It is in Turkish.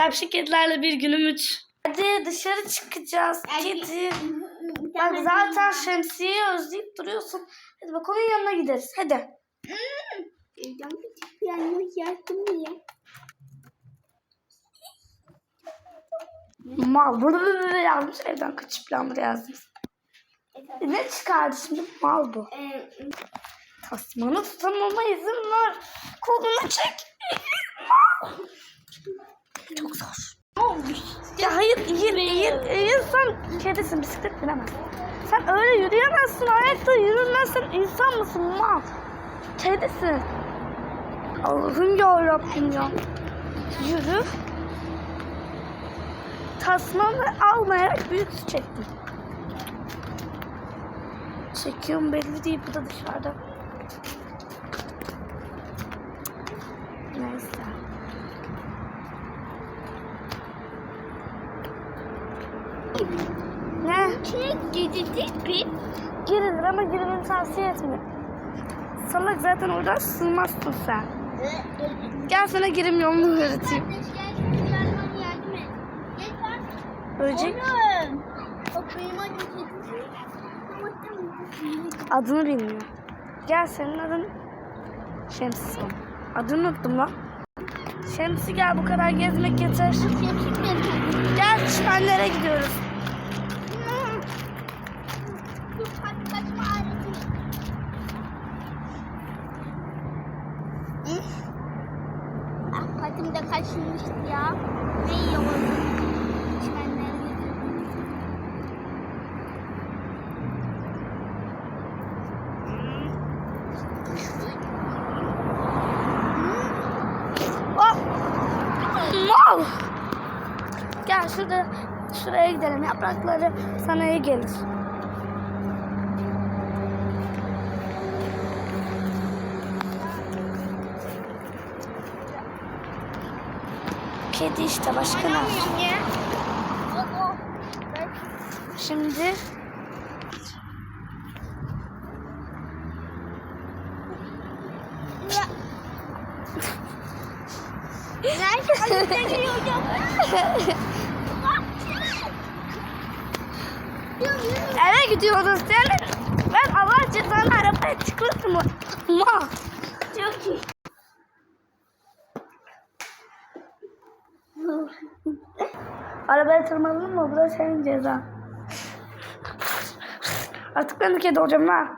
Şapşik kedilerle bir günüm üç. Hadi dışarı çıkacağız kedi. Bak zaten şemsiyeyi özleyip duruyorsun. Hadi bak onun yanına gideriz. Hadi. Mal. Bunu böyle yazmış. Evden kaçıp yağmur yazmış. E ne çıkardı şimdi? Mal bu. Ee, Tasmanı tutamama izin ver. Kolunu çek. Sen kedisin bisiklet binemezsin. Sen öyle yürüyemezsin ayakta yürümezsin insan mısın mal? Kedisin. Allah'ım ya Rabbim ya. Yürü. Tasmanı almayarak büyük çektim. Çekiyorum belli değil bu da dışarıda. Ne? Çek gidecek bir. Girilir ama girmeni tavsiye etmiyorum. Salak zaten oradan sığmazsın sen. Gel sana girim yolunu öğreteyim. Kedi. adını bilmiyor. Gel senin adın Şemsi. Adını unuttum lan. Şemsi gel bu kadar gezmek yeter. Gel çimenlere gidiyoruz. Ah patim de kaçmıştı ya. Ne iyi oldu. Oh! Mal! Gel şurada şuraya gidelim. Yaprakları sana iyi gelir. Kedi işte başka ne? Şimdi eve gidiyoruz. Yani ben Allah cezanı arabaya çıkmasın mı? Ma. Çok iyi. Arabaya tırmanalım mı? Bu da senin cezan. Artık ben de kedi olacağım ha.